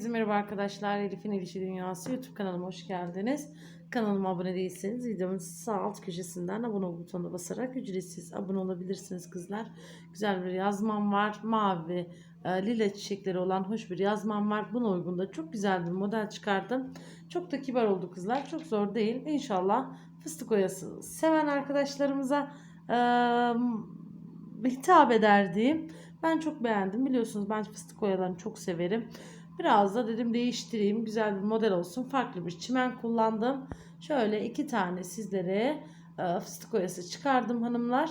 Herkese merhaba arkadaşlar. Elif'in İlişki Dünyası YouTube kanalıma hoş geldiniz. Kanalıma abone değilseniz videomun sağ alt köşesinden abone ol butonuna basarak ücretsiz abone olabilirsiniz kızlar. Güzel bir yazmam var. Mavi, e, lila çiçekleri olan hoş bir yazmam var. Buna uygun da çok güzel bir model çıkardım. Çok da kibar oldu kızlar. Çok zor değil. İnşallah fıstık oyası seven arkadaşlarımıza e, hitap eder diyeyim. Ben çok beğendim. Biliyorsunuz ben fıstık oyalarını çok severim. Biraz da dedim değiştireyim. Güzel bir model olsun. Farklı bir çimen kullandım. Şöyle iki tane sizlere e, fıstık oyası çıkardım hanımlar.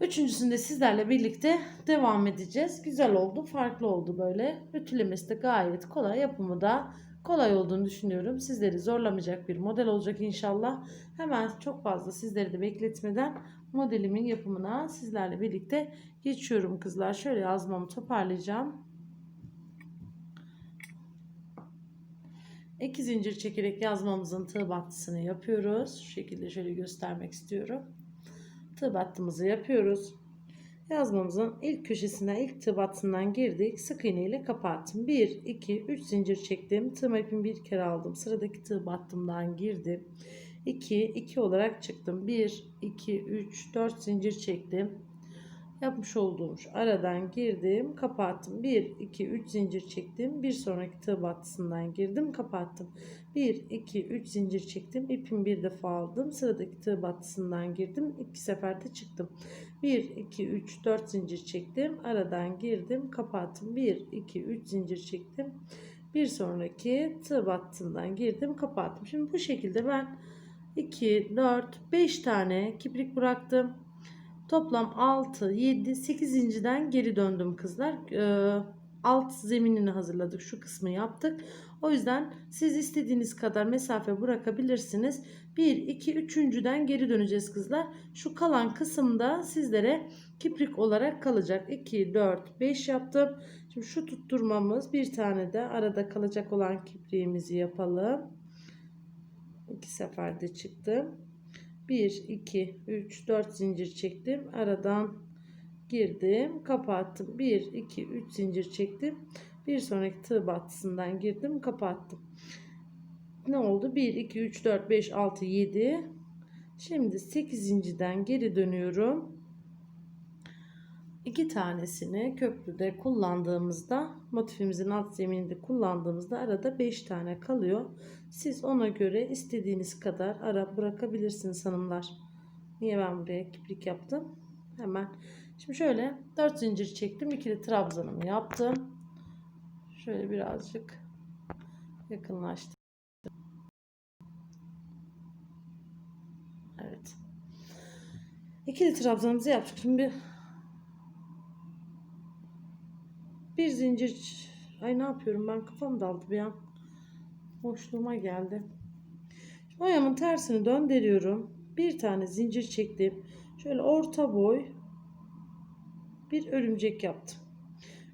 Üçüncüsünde sizlerle birlikte devam edeceğiz. Güzel oldu. Farklı oldu böyle. Ütülemesi de gayet kolay. Yapımı da kolay olduğunu düşünüyorum. Sizleri zorlamayacak bir model olacak inşallah. Hemen çok fazla sizleri de bekletmeden modelimin yapımına sizlerle birlikte geçiyorum kızlar. Şöyle yazmamı toparlayacağım. İki zincir çekerek yazmamızın tığ battısını yapıyoruz. Şu şekilde şöyle göstermek istiyorum. Tığ battımızı yapıyoruz. Yazmamızın ilk köşesinden ilk tığ battısından girdik. Sık iğne ile kapattım. 1, 2, 3 zincir çektim. Tığ ipimi bir kere aldım. Sıradaki tığ battımdan girdim. 2, 2 olarak çıktım. 1, 2, 3, 4 zincir çektim. Yapmış olduğum aradan girdim, kapattım. 1, 2, 3 zincir çektim. Bir sonraki tığ battısından girdim, kapattım. 1, 2, 3 zincir çektim. İpimi bir defa aldım. Sıradaki tığ battısından girdim. iki seferde çıktım. 1, 2, 3, 4 zincir çektim. Aradan girdim, kapattım. 1, 2, 3 zincir çektim. Bir sonraki tığ battısından girdim, kapattım. Şimdi bu şekilde ben 2, 4, 5 tane kiprik bıraktım. Toplam 6, 7, 8 inciden geri döndüm kızlar. Ee, alt zeminini hazırladık. Şu kısmı yaptık. O yüzden siz istediğiniz kadar mesafe bırakabilirsiniz. 1, 2, 3.den geri döneceğiz kızlar. Şu kalan kısımda sizlere kiprik olarak kalacak. 2, 4, 5 yaptım. Şimdi şu tutturmamız bir tane de arada kalacak olan kipriğimizi yapalım. İki seferde çıktım. 1, 2, 3, 4 zincir çektim. Aradan girdim. Kapattım. 1, 2, 3 zincir çektim. Bir sonraki tığ battısından girdim. Kapattım. Ne oldu? 1, 2, 3, 4, 5, 6, 7. Şimdi 8 zincirden geri dönüyorum. İki tanesini köprüde kullandığımızda motifimizin alt zemininde kullandığımızda arada 5 tane kalıyor. Siz ona göre istediğiniz kadar ara bırakabilirsiniz hanımlar. Niye ben buraya kiprik yaptım? Hemen. Şimdi şöyle 4 zincir çektim. ikili trabzanımı yaptım. Şöyle birazcık yakınlaştım. Evet. İkili trabzanımızı yaptık. Şimdi bir zincir ay ne yapıyorum ben? Kafam daldı bir an. Boşluğuma geldi. Oyamın tersini döndürüyorum. Bir tane zincir çektim. Şöyle orta boy bir örümcek yaptım.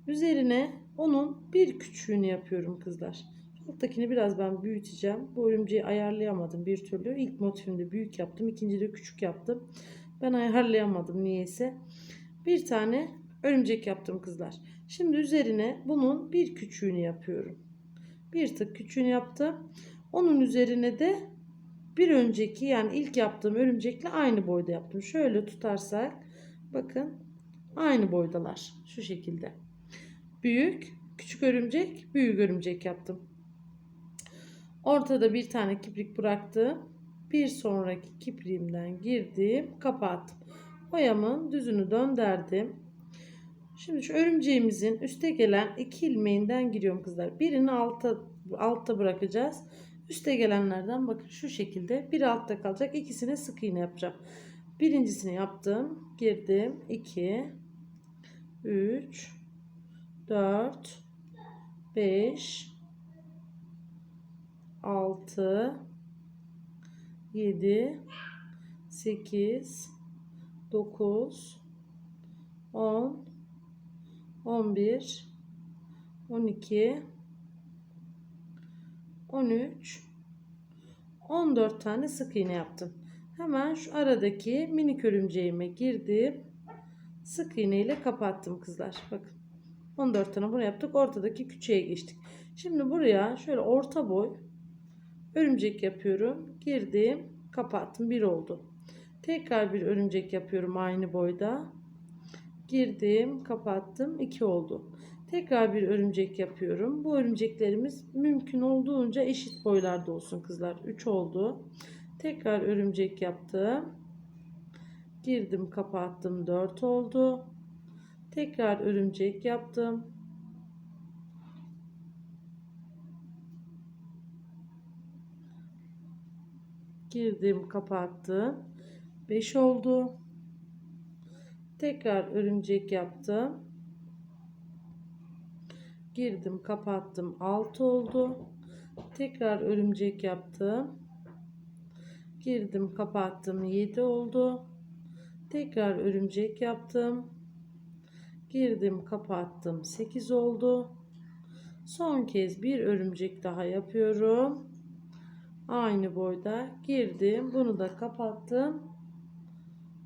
Üzerine onun bir küçüğünü yapıyorum kızlar. Alttakini biraz ben büyüteceğim. Bu örümceği ayarlayamadım bir türlü. İlk motifimde büyük yaptım. İkincide küçük yaptım. Ben ayarlayamadım niyeyse. Bir tane örümcek yaptım kızlar Şimdi üzerine bunun bir küçüğünü yapıyorum. Bir tık küçüğünü yaptım. Onun üzerine de bir önceki yani ilk yaptığım örümcekle aynı boyda yaptım. Şöyle tutarsak bakın aynı boydalar. Şu şekilde. Büyük, küçük örümcek, büyük örümcek yaptım. Ortada bir tane kiprik bıraktım. Bir sonraki kipriğimden girdim, kapattım. Oyamın düzünü döndürdüm. Şimdi şu örümceğimizin üste gelen iki ilmeğinden giriyorum kızlar. Birini altta altta bırakacağız. Üste gelenlerden bakın şu şekilde bir altta kalacak. İkisine sık iğne yapacağım. Birincisini yaptım. Girdim. 2 3 4 5 6 7 8 9 10 11 12 13 14 tane sık iğne yaptım. Hemen şu aradaki minik örümceğime girdim. Sık iğne ile kapattım kızlar. Bakın. 14 tane bunu yaptık. Ortadaki küçüğe geçtik. Şimdi buraya şöyle orta boy örümcek yapıyorum. Girdim, kapattım. Bir oldu. Tekrar bir örümcek yapıyorum aynı boyda. Girdim, kapattım. 2 oldu. Tekrar bir örümcek yapıyorum. Bu örümceklerimiz mümkün olduğunca eşit boylarda olsun kızlar. 3 oldu. Tekrar örümcek yaptım. Girdim, kapattım. 4 oldu. Tekrar örümcek yaptım. Girdim, kapattım. 5 oldu. Tekrar örümcek yaptım. Girdim, kapattım. 6 oldu. Tekrar örümcek yaptım. Girdim, kapattım. 7 oldu. Tekrar örümcek yaptım. Girdim, kapattım. 8 oldu. Son kez bir örümcek daha yapıyorum. Aynı boyda girdim. Bunu da kapattım.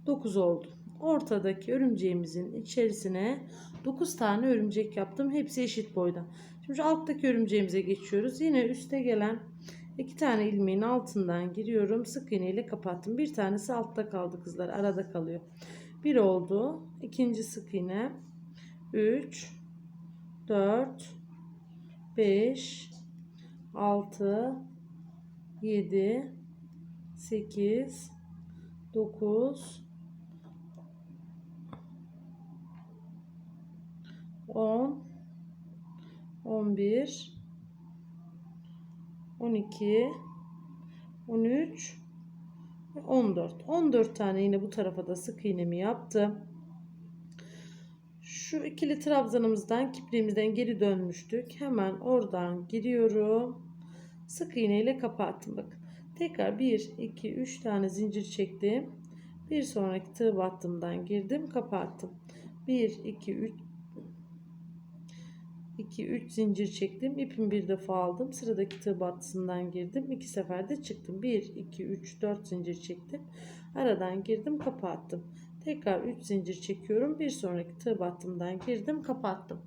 9 oldu. Ortadaki örümceğimizin içerisine 9 tane örümcek yaptım. Hepsi eşit boyda. Şimdi şu alttaki örümceğimize geçiyoruz. Yine üste gelen iki tane ilmeğin altından giriyorum. Sık iğne ile kapattım. Bir tanesi altta kaldı kızlar. Arada kalıyor. Bir oldu. İkinci sık iğne. 3 4 5 6 7 8 9 10 11 12 13 ve 14 14 tane yine bu tarafa da sık iğnemi yaptım. Şu ikili trabzanımızdan kipriğimizden geri dönmüştük. Hemen oradan giriyorum. Sık iğne ile kapattım. Bakın tekrar 1 2 3 tane zincir çektim. Bir sonraki tığ battımdan girdim kapattım. 1 2 3 2 3 zincir çektim ipimi bir defa aldım sıradaki tığ battısından girdim iki seferde çıktım. 1 2 3 4 zincir çektim aradan girdim kapattım tekrar 3 zincir çekiyorum bir sonraki tığ battımdan girdim kapattım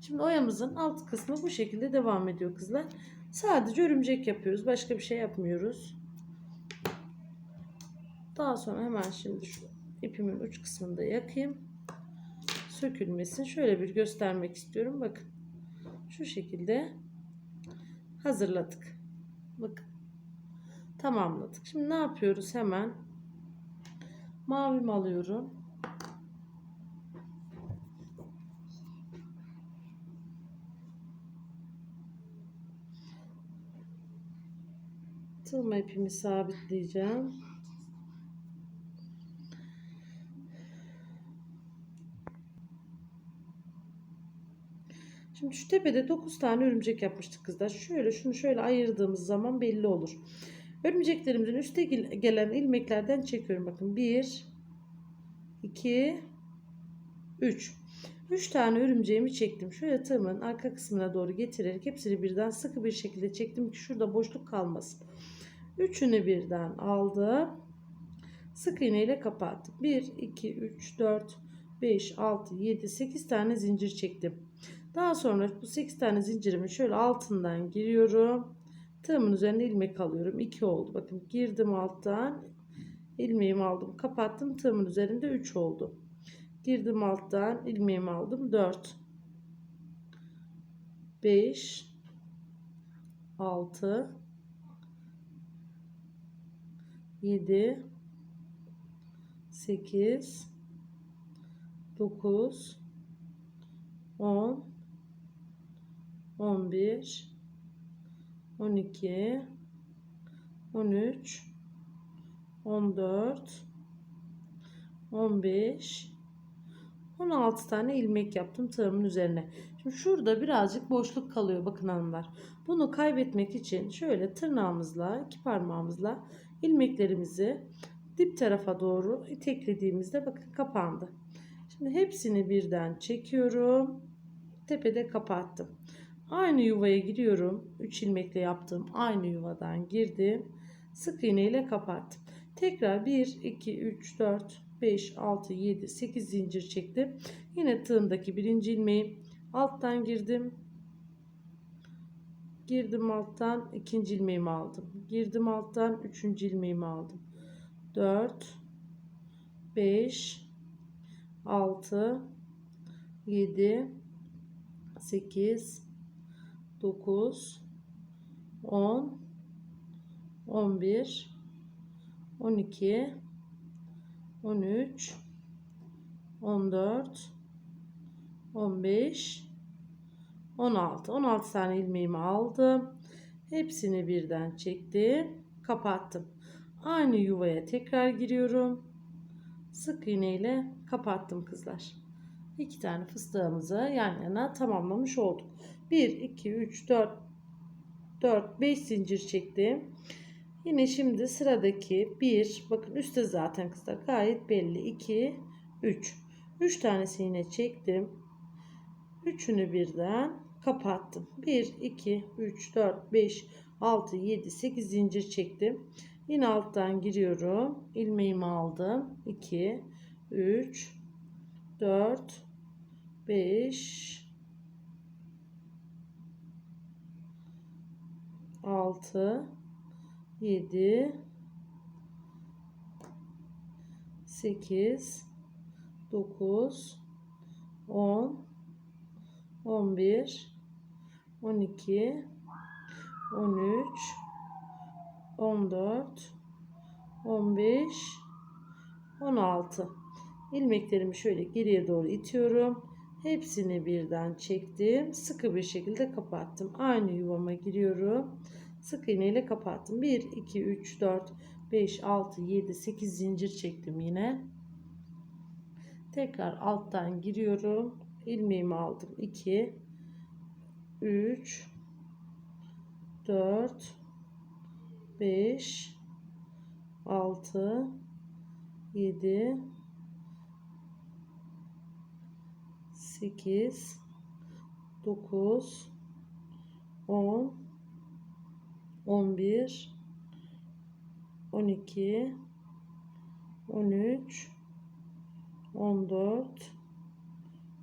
şimdi oyamızın alt kısmı bu şekilde devam ediyor kızlar. Sadece örümcek yapıyoruz başka bir şey yapmıyoruz. Daha sonra hemen şimdi şu ipimin uç kısmını da yakayım. Sökülmesin. Şöyle bir göstermek istiyorum. Bakın şu şekilde hazırladık. Bakın. Tamamladık. Şimdi ne yapıyoruz? Hemen mavimi alıyorum. Tılma ipimi sabitleyeceğim. Şimdi şu tepede 9 tane örümcek yapmıştık kızlar. Şöyle şunu şöyle ayırdığımız zaman belli olur. Örümceklerimizin üstte gelen ilmeklerden çekiyorum. Bakın 1 2 3 3 tane örümceğimi çektim. Şöyle tığımın arka kısmına doğru getirerek hepsini birden sıkı bir şekilde çektim ki şurada boşluk kalmasın. Üçünü birden aldım. Sık iğne ile kapattım. 1 2 3 4 5 6 7 8 tane zincir çektim. Daha sonra bu 8 tane zincirimi şöyle altından giriyorum. Tığımın üzerine ilmek alıyorum. 2 oldu. Bakın girdim alttan. ilmeğimi aldım. Kapattım. Tığımın üzerinde 3 oldu. Girdim alttan. ilmeğimi aldım. 4 5 6 7 8 9 10 11 12 13 14 15 16 tane ilmek yaptım tığımın üzerine. Şimdi şurada birazcık boşluk kalıyor bakın hanımlar. Bunu kaybetmek için şöyle tırnağımızla iki parmağımızla ilmeklerimizi dip tarafa doğru iteklediğimizde bakın kapandı. Şimdi hepsini birden çekiyorum. Tepede kapattım. Aynı yuvaya giriyorum. 3 ilmekle yaptığım aynı yuvadan girdim. Sık iğne ile kapattım. Tekrar 1, 2, 3, 4, 5, 6, 7, 8 zincir çektim. Yine tığındaki birinci ilmeği alttan girdim. Girdim alttan ikinci ilmeğimi aldım. Girdim alttan üçüncü ilmeğimi aldım. 4 5 6 7 8 9 10 11 12 13 14 15 16 16 tane ilmeğimi aldım. Hepsini birden çektim kapattım. Aynı yuvaya tekrar giriyorum. Sık iğne ile kapattım kızlar. İki tane fıstığımızı yan yana tamamlamış olduk 1 2 3 4 4 5 zincir çektim Yine şimdi sıradaki 1 bakın üstte zaten kızlar gayet belli 2 3 3 tanesi yine çektim. Üçünü birden kapattım. 1 2 3 4 5 6 7 8 zincir çektim. Yine alttan giriyorum. ilmeğimi aldım. 2 3 4 5 6 7 8 9 10 11 12 13 14 15 16 ilmeklerimi şöyle geriye doğru itiyorum hepsini birden çektim sıkı bir şekilde kapattım. Aynı yuvama giriyorum. Sık iğne ile kapattım. 1 2 3 4 5 6 7 8 zincir çektim yine. Tekrar alttan giriyorum. İlmeğimi aldım. 2 3 4 5 6 7 8 9 10 11 12 13 14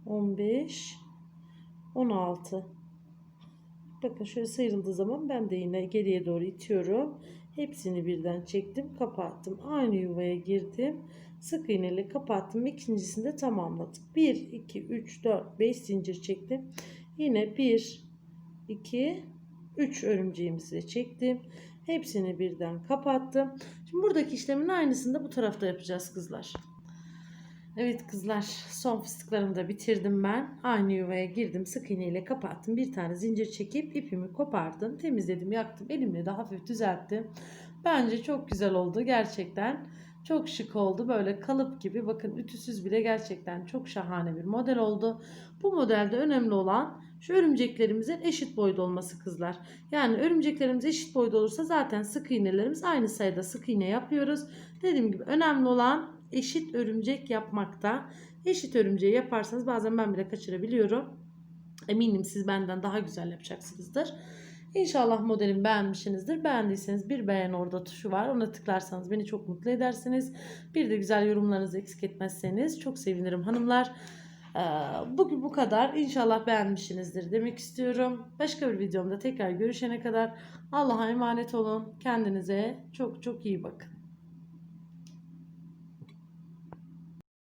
15 16 bakın şöyle sıyrıldığı zaman ben de yine geriye doğru itiyorum hepsini birden çektim kapattım. Aynı yuvaya girdim. Sık iğneyle kapattım. İkincisini de tamamladım. 1 2 3 4 5 zincir çektim. Yine 1 2 3 örümceğimizi çektim. Hepsini birden kapattım. Şimdi buradaki işlemin aynısını da bu tarafta yapacağız kızlar Evet kızlar son fıstıklarımı da bitirdim ben. Aynı yuvaya girdim sık iğne ile kapattım. Bir tane zincir çekip ipimi kopardım. Temizledim yaktım. Elimle de hafif düzelttim. Bence çok güzel oldu gerçekten. Çok şık oldu. Böyle kalıp gibi bakın ütüsüz bile gerçekten çok şahane bir model oldu. Bu modelde önemli olan şu örümceklerimizin eşit boyda olması kızlar. Yani örümceklerimiz eşit boyda olursa zaten sık iğnelerimiz aynı sayıda sık iğne yapıyoruz. Dediğim gibi önemli olan eşit örümcek yapmakta. Eşit örümceği yaparsanız bazen ben bile kaçırabiliyorum. Eminim siz benden daha güzel yapacaksınızdır. İnşallah modelimi beğenmişsinizdir. Beğendiyseniz bir beğen orada tuşu var. Ona tıklarsanız beni çok mutlu edersiniz. Bir de güzel yorumlarınızı eksik etmezseniz çok sevinirim hanımlar. Ee, Bugün bu kadar. İnşallah beğenmişsinizdir demek istiyorum. Başka bir videomda tekrar görüşene kadar Allah'a emanet olun. Kendinize çok çok iyi bakın.